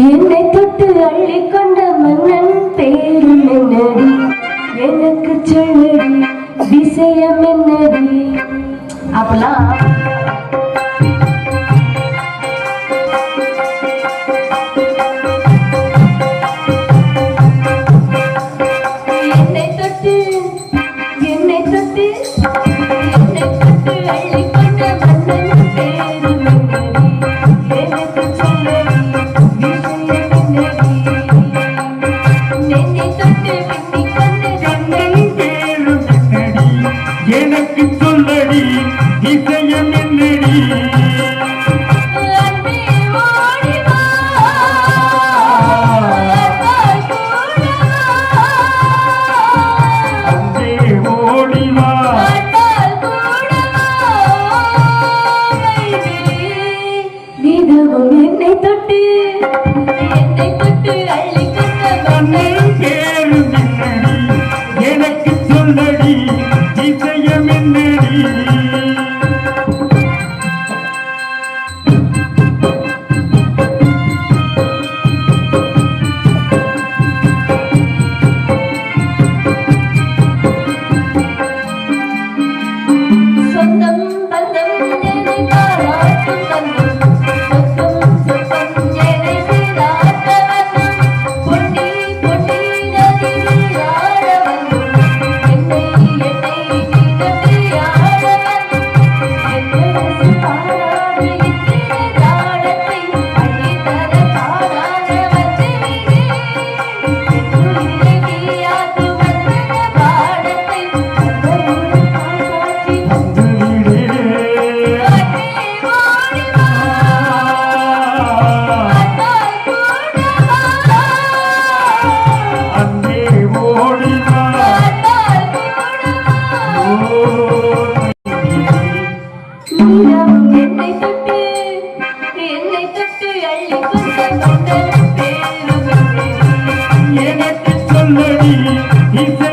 என்னை தொட்டு அள்ளி கொண்ட மன்னன் பேரும் என்னடி? எனக்கு சொல்லடி விஷயம் என்னடி? அப்பெல்லாம் நிச்சயம் என்னடி? என்னை தொட்டு என்னை தொட்டு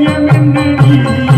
மையம் என்ன நீ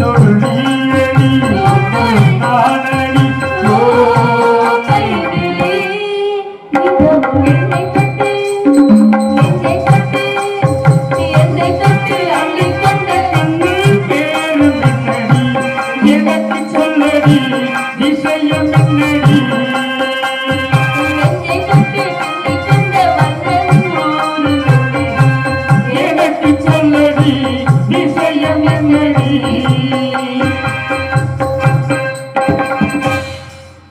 都是。